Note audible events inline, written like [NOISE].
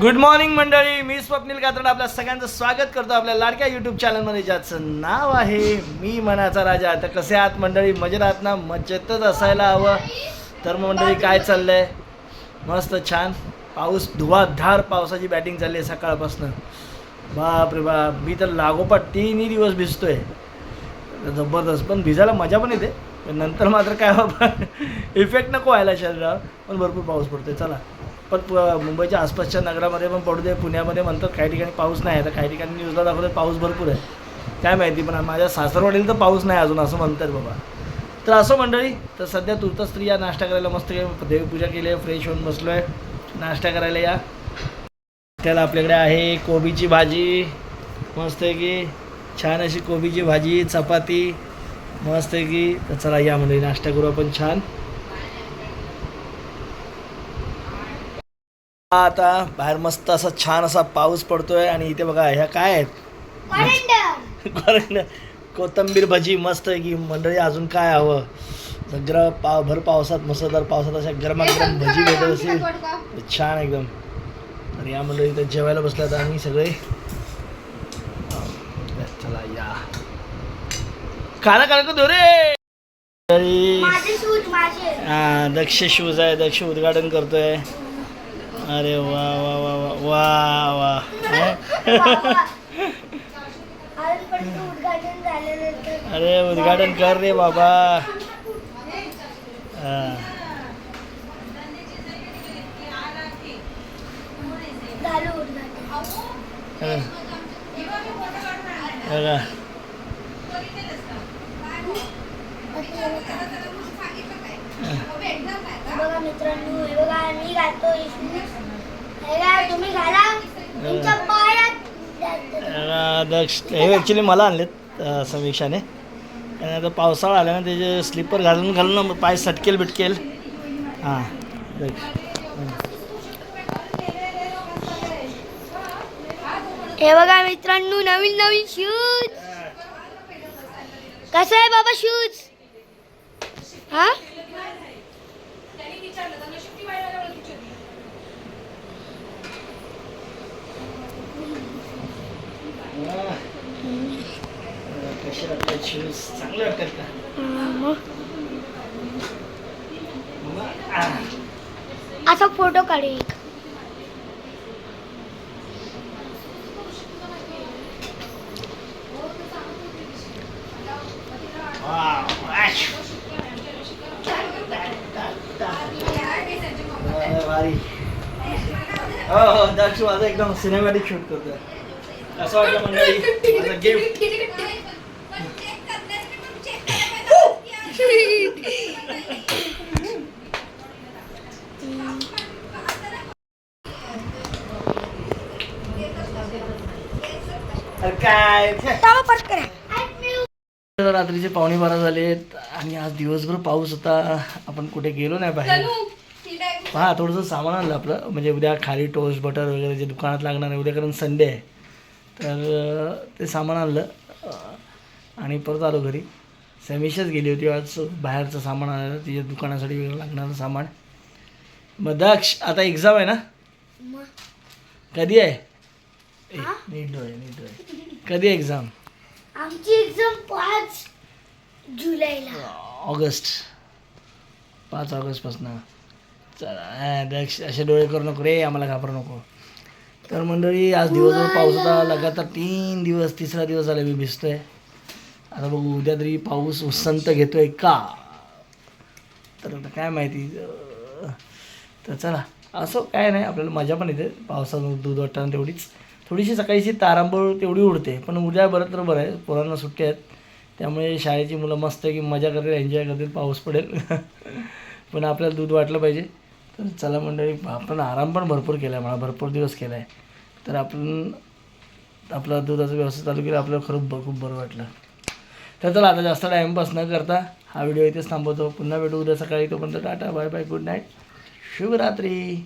Good morning मंडळी. मी स्वप्नील कात्रड. आपल्या सगळ्यांचं स्वागत करतो आपल्या लाडक्या यूट्यूब चॅनलमध्ये ज्याचं नाव आहे मी मनाचा राजा. तर कसे आहात मंडळी? मजेत आहात ना? मजेतच असायला हवं. तर मग मंडळी काय चाललंय? मस्त छान. पाऊस धुवाधार पावसाची बॅटिंग चालली आहे सकाळपासून. बाप रे बाप. मी तर लागोपाठ तीनही दिवस भिजतोय. जबरदस्त. पण भिजायला मजा पण येते. पण नंतर मात्र काय बाबा इफेक्ट [LAUGHS] नको व्हायला शरीरावर. पण भरपूर पाऊस पडतोय. चला. पण प- मुंबईच्या आसपासच्या नगरामध्ये पण पडू दे पुण्यामध्ये म्हणतात काही ठिकाणी पाऊस नाही आहे. तर काही ठिकाणी न्यूजला दाखवतात पाऊस भरपूर आहे. काय माहिती पण माझ्या सासरवाडीला तर पाऊस नाही अजून असं म्हणतात बाबा. तर असं मंडळी तर सध्या तुर्त स्त्रिया नाश्ता करायला मस्त देवीपूजा केली आहे फ्रेश होऊन बसलो आहे. नाश्ता करायला या. त्याला आपल्याकडे आहे कोबीची भाजी. मस्त आहे की छान अशी कोबीची भाजी चपाती. मस्त आहे की तर चला या मंडळी नाश्ता करू आपण छान. आता बाहेर मस्त असा छान असा पाऊस पडतोय आणि इथे बघा ह्या काय आहेत? कोथंबीर भजी मस्त आहे की मंडळी अजून काय हवं? सगळं पाव भर पावसात मुसळधार पावसात अशा गरमागरम भजी भेटत असेल छान एकदम. तर या मंडळी इथं जेवायला बसल्यात आम्ही सगळे. चला या. खाना खाना देऊ रे तरी माझे शूज माझे. हा दक्ष शूज आहे दक्ष उद्घाटन करतोय. अरे वा वा वा वा वा वा अरे उद्घाटन कर रे बाबा. बघा. हे. बघा मित्रांनो हे बघा मी घालतो तुम्ही घाला. तुमच्या पायात. बघा, दक्ष हे ॲक्च्युली मला आणलेत समीक्षाने. आणि आता पावसाळा आला ना त्याचे स्लीपर घालून घालून पाय सटकेल बिटकेल. हां दक्ष. हे बघा मित्रांनो नवीन नवीन शूज कसं आहे बाबा शूज हा? कसे वाटतात शूज चांगले वाटतात का? आ. असा फोटो काढू एक Wow. Ash. अरे भारी हो हो दक्ष माझं एकदम सिनेमॅटिक शूट करतोय. असं वाटलं माझं गिफ्ट काय? रात्रीचे पावणे बारा झालेत आणि आज दिवसभर पाऊस होता. आपण कुठे गेलो नाही बाहेर. हा थोडंसं सामान आणलं आपलं. म्हणजे उद्या खाली टोस्ट बटर वगैरे जे दुकानात लागणार आहे उद्या कारण संडे आहे. तर ते सामान आणलं. आणि परत आलो घरी. समीशाच गेली होती आज बाहेरचं सामान आणायला. तिच्या दुकानासाठी वेगळं लागणारं सामान. मग दक्ष आता एक्झाम आहे ना? कधी आहे? ए, नीट डोळे नीट डोळे. कधी एक्झाम आमची एक्झाम पाच जुलैला. ऑगस्ट. पाच ऑगस्टपासून चला असे डोळे करू नको रे आम्हाला घाबरू नको. तर मंडळी आज दिवसभर पाऊस होता लगातार तीन दिवस तिसरा दिवस झाला मी भिजतोय. आता बघू उद्या तरी पाऊस उसंत घेतोय का? तर आता काय माहिती तर चला. असं काय नाही आपल्याला मजा पण येते. पावसात दूध वाटताना तेवढीच. थोडीशी सकाळीची तारांबळ तेवढी उडते पण उद्या बरं तर बरं आहे. पोरांना सुट्टी आहेत. त्यामुळे शाळेची मुलं मस्त आहे की मजा करतील एन्जॉय करतील पाऊस पडेल. [LAUGHS] पण आपल्याला दूध वाटलं पाहिजे. तर चला मंडळी आपण आराम पण भरपूर केला आहे मला भरपूर दिवस केला आहे तर आपण आपला दुधाचा व्यवसाय चालू केलं आपल्याला खरंच ब खूप बरं वाटलं. तर चला आता जास्त टाईमपास न करता हा व्हिडिओ इथेच थांबवतो. पुन्हा भेटू उद्या सकाळी. तोपर्यंत tata bye bye good night शुभरात्री.